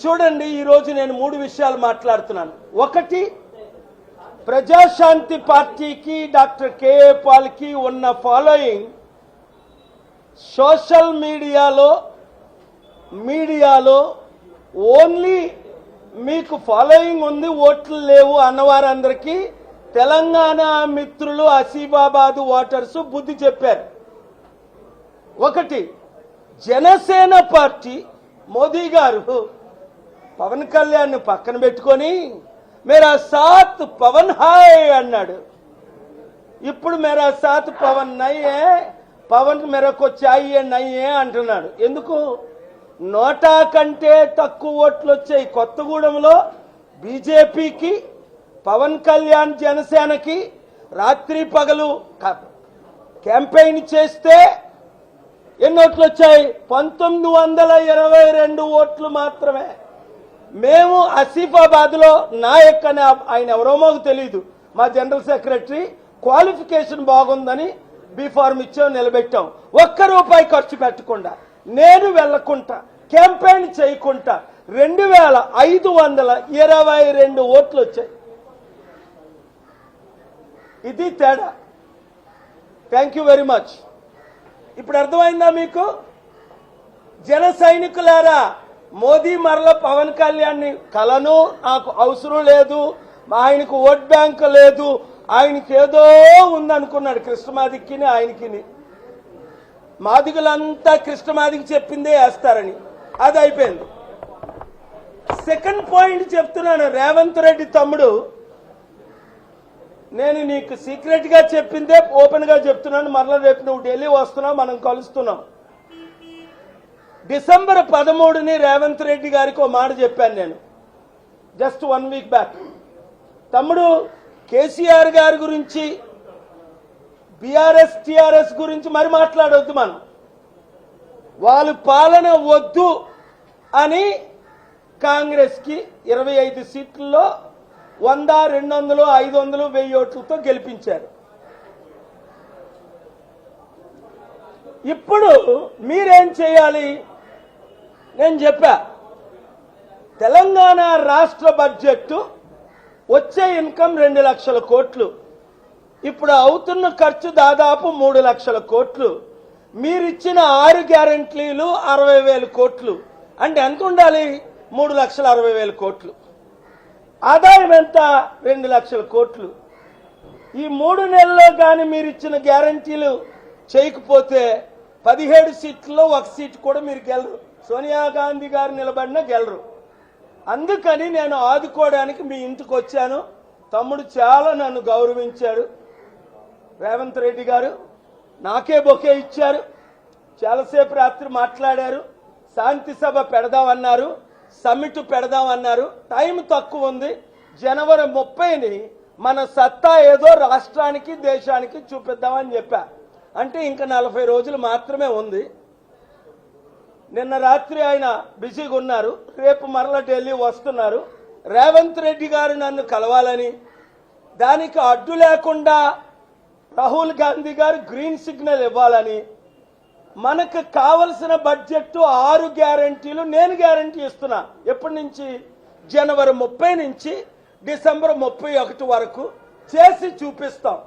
చూడండి ఈరోజు నేను మూడు విషయాలు మాట్లాడుతున్నాను. ఒకటి ప్రజాశాంతి పార్టీకి డాక్టర్ కేఏ పాల్కి ఉన్న ఫాలోయింగ్ సోషల్ మీడియాలో మీడియాలో ఓన్లీ మీకు ఫాలోయింగ్ ఉంది ఓట్లు లేవు అన్నవారందరికీ తెలంగాణ మిత్రులు అసీబాబాద్ ఓటర్స్ బుద్ధి చెప్పారు. ఒకటి జనసేన పార్టీ మోదీ గారు పవన్ కళ్యాణ్ పక్కన పెట్టుకొని మేరా సాత్ పవన్ హాయ్ అన్నాడు. ఇప్పుడు మేరా సాత్ పవన్ నయ్యే పవన్ మేరకు చాయే నయ్యే అంటున్నాడు. ఎందుకు? నోటా కంటే తక్కువ ఓట్లు వచ్చాయి కొత్తగూడెంలో బీజేపీకి పవన్ కళ్యాణ్ జనసేనకి. రాత్రి పగలు క్యాంపెయిన్ చేస్తే ఎన్ని ఓట్లు వచ్చాయి? పంతొమ్మిది వందల ఇరవై రెండు ఓట్లు మాత్రమే. మేము ఆసిఫాబాద్లో నాయక్ అనే ఆయన ఎవరో మాకు తెలియదు మా జనరల్ సెక్రటరీ క్వాలిఫికేషన్ బాగుందని బీఫార్మ్ ఇచ్చాం నిలబెట్టాం. ఒక్క రూపాయి ఖర్చు పెట్టకుండా నేను వెళ్ళకుండా క్యాంపెయిన్ చేయకుండా రెండు వేల ఐదు వందల ఇరవై రెండు ఓట్లు వచ్చాయి. ఇది తేడా. థ్యాంక్ యూ వెరీ మచ్ ఇప్పుడు అర్థమైందా మీకు? జన సైనికులారా మోదీ మరల పవన్ కళ్యాణ్ని కలను. నాకు అవసరం లేదు. ఆయనకు ఓట్ బ్యాంక్ లేదు. ఆయనకి ఏదో ఉందనుకున్నాడు కృష్ణమాదిక్కిని ఆయనకిని. మాదిగులంతా కృష్ణమాదికి చెప్పిందే వేస్తారని. అది అయిపోయింది. సెకండ్ పాయింట్ చెప్తున్నాను. రేవంత్ రెడ్డి తమ్ముడు నేను నీకు సీక్రెట్గా చెప్పిందే ఓపెన్గా చెప్తున్నాను. మరలా రేపు నువ్వు ఢిల్లీ వస్తున్నావు మనం కలుస్తున్నాం. డిసెంబర్ పదమూడుని రేవంత్ రెడ్డి గారికి ఒక మాట చెప్పాను నేను. Just one week back. తమ్ముడు కేసీఆర్ గారి గురించి బీఆర్ఎస్ టీఆర్ఎస్ గురించి మరి మాట్లాడవద్దు మనం. వాళ్ళు పాలన వద్దు అని కాంగ్రెస్కి ఇరవై ఐదు సీట్లలో వంద రెండు వందలు ఐదు వందలు వెయ్యి ఓట్లతో గెలిపించారు. ఇప్పుడు మీరేం చేయాలి? నేను చెప్పా. తెలంగాణ రాష్ట్ర బడ్జెట్ వచ్చే ఇన్కమ్ రెండు లక్షల కోట్లు. ఇప్పుడు అవుతున్న ఖర్చు దాదాపు మూడు లక్షల కోట్లు. మీరిచ్చిన ఆరు గ్యారంటీలు అరవై వేల కోట్లు. అంటే ఎంత ఉండాలి? మూడు లక్షల అరవై వేల కోట్లు. ఆదాయం ఎంత? రెండు లక్షల కోట్లు. ఈ మూడు నెలల్లో కానీ మీరు ఇచ్చిన గ్యారంటీలు చేయకపోతే పదిహేడు సీట్లలో ఒక సీట్ కూడా మీరు గెలరు. సోనియా గాంధీ గారు నిలబడిన గెలరు. అందుకని నేను ఆదుకోవడానికి మీ ఇంటికి వచ్చాను. తమ్ముడు చాలా నన్ను గౌరవించాడు. రేవంత్ రెడ్డి గారు నాకే బొకే ఇచ్చారు. చాలాసేపు రాత్రి మాట్లాడారు. శాంతి సభ పెడదామన్నారు. సమ్మిట్ పెడదామన్నారు. టైం తక్కువ ఉంది. జనవరి ముప్పైని మన సత్తా ఏదో రాష్ట్రానికి దేశానికి చూపిద్దామని చెప్పా. అంటే ఇంకా నలభై రోజులు మాత్రమే ఉంది. నిన్న రాత్రి ఆయన బిజీగా ఉన్నారు. రేపు మరల ఢిల్లీ వస్తున్నారు. రేవంత్ రెడ్డి గారు నన్ను కలవాలని. దానికి అడ్డు లేకుండా రాహుల్ గాంధీ గారు గ్రీన్ సిగ్నల్ ఇవ్వాలని. మనకు కావలసిన బడ్జెట్ ఆరు గ్యారంటీలు నేను గ్యారంటీ ఇస్తున్నా. ఎప్పటి నుంచి? జనవరి ముప్పై నుంచి డిసెంబర్ ముప్పై ఒకటి వరకు చేసి చూపిస్తాం.